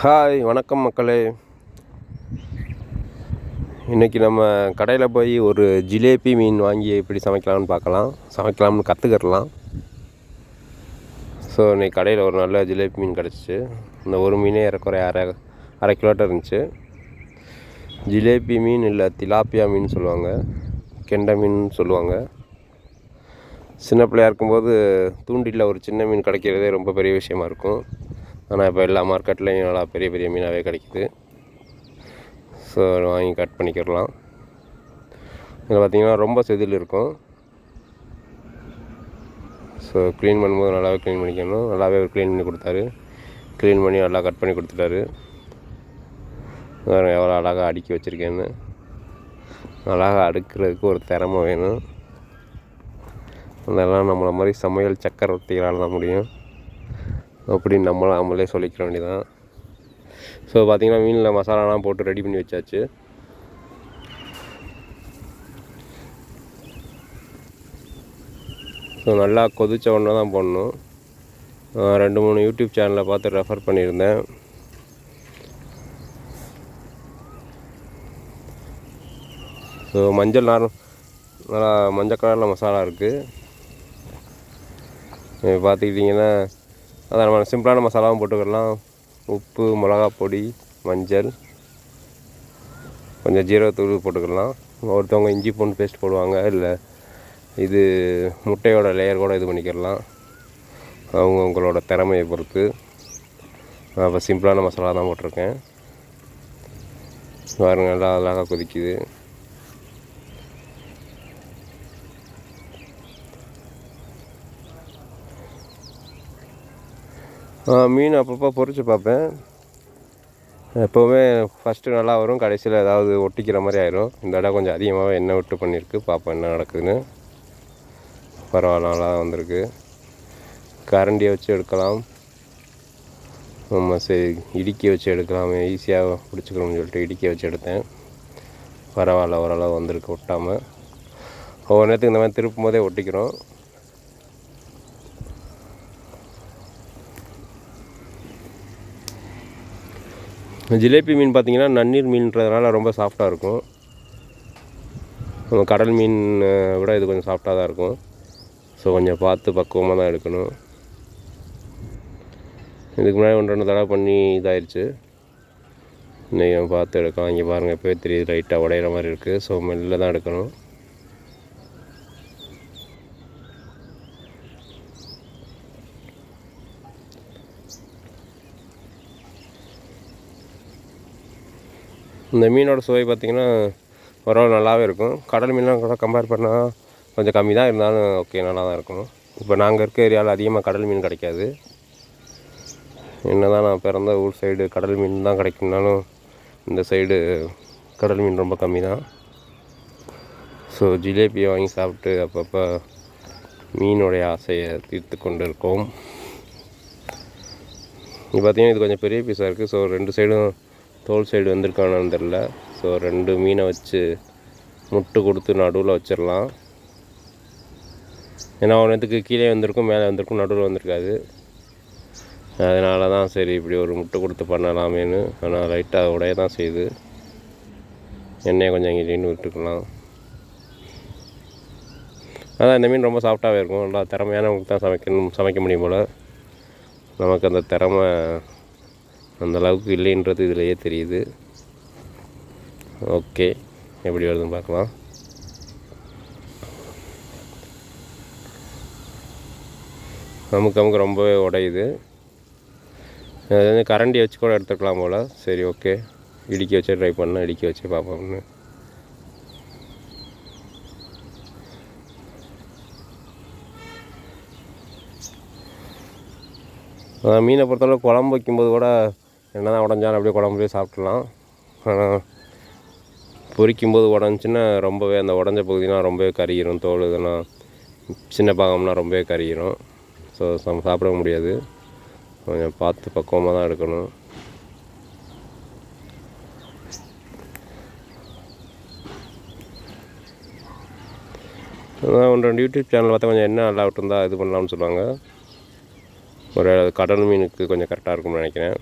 Hi வணக்கம் மக்களே. இன்றைக்கி நம்ம கடையில் போய் ஒரு ஜிலேபி மீன் வாங்கி எப்படி சமைக்கலாம்னு பார்க்கலாம். சமைக்கலாம்னு கற்றுக்கிடலாம் ஸோ இன்றைக்கி கடையில் ஒரு நல்ல ஜிலேபி மீன் கிடச்சிச்சு. இந்த ஒரு மீனே இறக்குறை அரை அரை கிலோட்ட இருந்துச்சு. ஜிலேபி மீன் இல்லை திலாப்பியா மீன் சொல்லுவாங்க. கெண்டை மீன் சொல்லுவாங்க. சின்ன பிள்ளையா இருக்கும்போது தூண்டிலில் ஒரு சின்ன மீன் கிடைக்கிறதே ரொம்ப பெரிய விஷயமா இருக்கும். ஆனால் இப்போ எல்லா மார்க்கெட்லேயும் நல்லா பெரிய பெரிய மீனாகவே கிடைக்குது. ஸோ வாங்கி கட் பண்ணிக்கிடலாம். இதில் பார்த்தீங்கன்னா ரொம்ப செதில் இருக்கும். ஸோ க்ளீன் பண்ணும்போது நல்லாவே க்ளீன் பண்ணிக்கணும். நல்லாவே க்ளீன் பண்ணி கொடுத்தாரு. க்ளீன் பண்ணி நல்லா கட் பண்ணி கொடுத்துட்டாரு. வேறு எவ்வளோ அழகாக அடுக்கி வச்சுருக்கேன்னு. அழகாக அடுக்கிறதுக்கு ஒரு திறமை வேணும். அதெல்லாம் நம்மளை மாதிரி சமையல் சக்கரவர்த்திகளால் தான் முடியும். அப்படின்னு நம்மளாம் நம்மளே சொல்லிக்கிற வேண்டியதான் ஸோ பார்த்திங்கன்னா மீனில் மசாலாலாம் போட்டு ரெடி பண்ணி வச்சாச்சு. ஸோ நல்லா கொதிச்ச உடனே தான் போடணும். ரெண்டு மூணு யூடியூப் சேனலில் பார்த்து ரெஃபர் பண்ணியிருந்தேன். ஸோ மஞ்சள் நார் நல்லா மஞ்சள் கலரில் மசாலா இருக்குது பார்த்துக்கிட்டிங்கன்னா அதை நம்ம சிம்பிளான மசாலாவும் போட்டுக்கலாம். உப்பு மிளகா பொடி மஞ்சள். கொஞ்சம் ஜீரகத்தூள் போட்டுக்கலாம். ஒருத்தவங்க இஞ்சி பூண்டு பேஸ்ட் போடுவாங்க. இல்லை இது முட்டையோட லேயர் கூட இது பண்ணிக்கிடலாம் அவங்க உங்களோட திறமையை பொறுத்து. நான் இப்போ சிம்பிளான மசாலா தான் போட்டிருக்கேன். பாருங்கள் நல்லா அழகாக கொதிக்குது. மீன் அப்பப்போ பொறிச்சு பார்ப்பேன். எப்போவுமே ஃபஸ்ட்டு நல்லா வரும். கடைசியில் ஏதாவது ஒட்டிக்கிற மாதிரி ஆயிரும். இந்த இடம் கொஞ்சம் அதிகமாகவே எண்ணெய் விட்டு பண்ணியிருக்கு. பார்ப்போம் என்ன நடக்குதுன்னு. பரவாயில்ல நல்லா வந்திருக்கு. கரண்டியை வச்சு எடுக்கலாம். ஆமாம் சரி. இடுக்கி வச்சு எடுக்கலாமே. ஈஸியாக பிடிச்சிக்கணும்னு சொல்லிட்டு இடுக்கி வச்சு எடுத்தேன். பரவாயில்ல ஓரளவு வந்திருக்கு ஒட்டாமல் ஒவ்வொரு நேரத்துக்கு இந்த மாதிரி திருப்பும் போதே ஒட்டிக்கிறோம். ஜிலேபி மீன் பார்த்திங்கன்னா நன்னீர் மீன்றதுனால ரொம்ப சாஃப்டாக இருக்கும். நம்ம கடல் மீன் விட இது கொஞ்சம் சாஃப்டாக தான் இருக்கும். ஸோ கொஞ்சம் பார்த்து பக்குவமாக தான் எடுக்கணும். இதுக்கு முன்னாடி ஒன்று ரெண்டு தடவை பண்ணி இதாயிடுச்சு இன்றைக்கி பார்த்து எடுக்கலாம். இங்கே பாருங்கள் இப்போ தெரியுது லைட்டாக உடையிற மாதிரி இருக்குது ஸோ மெல்ல தான் எடுக்கணும். இந்த மீனோட சுவை பார்த்திங்கன்னா ஓரளவு நல்லாவே இருக்கும். கடல் மீன்லாம் கூட கம்பேர் பண்ணால் கொஞ்சம் கம்மி தான். இருந்தாலும் ஓகே நல்லா தான் இருக்கும். இப்போ நாங்கள் இருக்க ஏரியாவில் அதிகமாக கடல் மீன் கிடைக்காது. என்ன தான் நான் பிறந்த ஊர் சைடு கடல் மீன் தான் கிடைக்கும்னாலும் இந்த சைடு கடல் மீன் ரொம்ப கம்மி தான். ஸோ ஜிலேபியை வாங்கி சாப்பிட்டு அப்பப்போ மீனுடைய ஆசையை தீர்த்து கொண்டு இருக்கோம் இது பார்த்திங்கன்னா இது கொஞ்சம் பெரிய பீஸாக இருக்குது ஸோ ரெண்டு சைடும் தோல் சைடு வந்திருக்கானான்னு தெரில ஸோ ரெண்டு மீனை வச்சு முட்டு கொடுத்து நடுவில் வச்சிடலாம். ஏன்னா ஒன்றத்துக்கு கீழே வந்திருக்கும் மேலே வந்திருக்கும் நடுவில் வந்திருக்காது. அதனால தான் சரி இப்படி ஒரு முட்டை கொடுத்து பண்ணலாமேன்னு. ஆனால் லைட்டாக உடைய தான் செய்யுது. எண்ணெயை கொஞ்சம் இங்கே விட்டுக்கலாம். அதான் இந்த மீன் ரொம்ப சாஃப்டாகவே இருக்கும். நல்லா திறமையானவங்களுக்கு தான் சமைக்கணும் சமைக்க முடியும் போல். நமக்கு அந்த திறமை அந்தளவுக்கு இல்லைன்றது இதிலையே தெரியுது. ஓகே எப்படி வருதுன்னு பார்க்கலாம். நமக்கு நமக்கு ரொம்பவே உடையுது. அது வந்து கரண்டி வச்சு கூட எடுத்துக்கலாம் போல். சரி ஓகே. இடுக்கி வச்சே ட்ரை பண்ணேன் இடுக்கி வச்சு பார்ப்போம்னு. மீனை பொறுத்தளவு குழம்பு வைக்கும்போது கூட என்ன தான் உடஞ்சாலும் அப்படியே குழம்புலேயே சாப்பிட்லாம் ஆனால் பொரிக்கும்போது உடஞ்சின்னா ரொம்பவே அந்த உடஞ்ச பகுதிலாம் ரொம்பவே கருகிரும். தோல் இதெல்லாம் சின்ன பாகம்லாம் ரொம்பவே கருகிரும். ஸோ நம்ம சாப்பிட முடியாது. கொஞ்சம் பார்த்து பக்குவமாக தான் எடுக்கணும். அதான் ஒன்று ரெண்டு யூடியூப் சேனல் பார்த்தா கொஞ்சம் என்ன நல்லா விட்டுருந்தா இது பண்ணலாம்னு சொல்லுவாங்க. ஒரு கடல் மீனுக்கு கொஞ்சம் கரெக்டாக இருக்கும்னு நினைக்கிறேன்.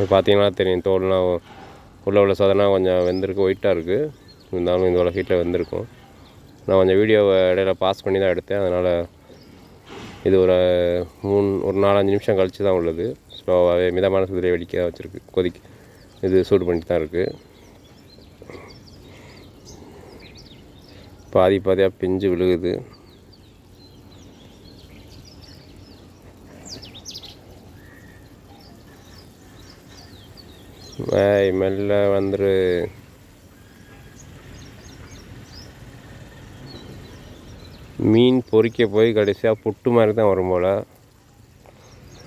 பார்த்தீங்கன்னா தெரியும் தோல்லாம் உள்ள உள்ள சதனா கொஞ்சம் வெந்திருக்கு ஒயிட்டாக இருக்குது இருந்தாலும் இந்த ஹீட்டில் வெந்திருக்கும். நான் கொஞ்சம் வீடியோவை இடையில பாஸ் பண்ணி தான் எடுத்தேன். அதனால் இது ஒரு மூணு ஒரு நாலஞ்சு நிமிஷம் கழிச்சு தான் உள்ளது. ஸ்லோவாகவே மிதமான சுதிரை வெடிக்க வச்சுருக்கு கொதிக்க இது சூடு பண்ணிட்டு தான் இருக்குது பாதி பாதியாக பிஞ்சு விழுகுது. ஏய் மெல்ல வந்துரு. மீன் பொறிக்க போய் கடைசியாக புட்டு மாதிரி தான் வரும் போல்.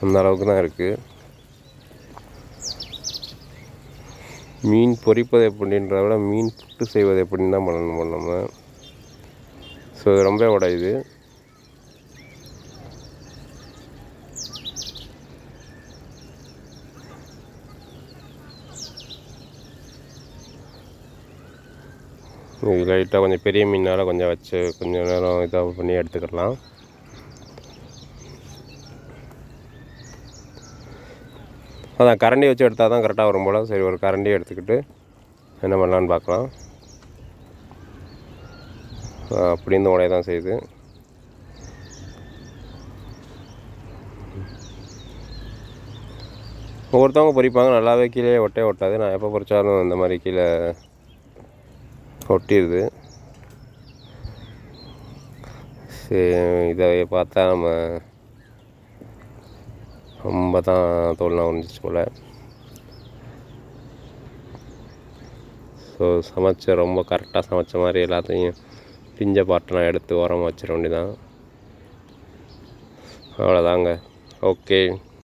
அந்த அளவுக்கு தான் இருக்குது மீன் பொறிப்பது எப்படின்றத விட மீன் புட்டு செய்வது எப்படின்னு தான் பண்ணணும் நம்ம. ஸோ இது ரொம்ப உடையுது லைட்டாக கொஞ்சம் பெரிய மீனால் கொஞ்சம் வச்சு கொஞ்சம் நேரம் இதாக பண்ணி எடுத்துக்கலாம். அதான் கரண்டி வச்சு எடுத்தால் தான் கரெக்டாக வரும் போல். சரி ஒரு கரண்டி எடுத்துக்கிட்டு என்ன பண்ணலான்னு பார்க்கலாம். அப்படி இந்த உடைய தான் செய்யுது. ஒவ்வொருத்தவங்க பொரிப்பாங்க நல்லாவே கீழே ஒட்டே ஒட்டாது. நான் எப்போ பொரிச்சாலும் இந்த மாதிரி கீழே கொட்டிடுது சரி இதை பார்த்தா நம்ம ரொம்ப தான் தோல்லாம் உறிஞ்சிச்சு போல். ஸோ சமைச்ச ரொம்ப கரெக்டாக சமைச்ச மாதிரி எல்லாத்தையும் பிஞ்ச பாட்டெலாம் எடுத்து உரமா வச்சிட வேண்டியதான் அவ்வளோதாங்க ஓகே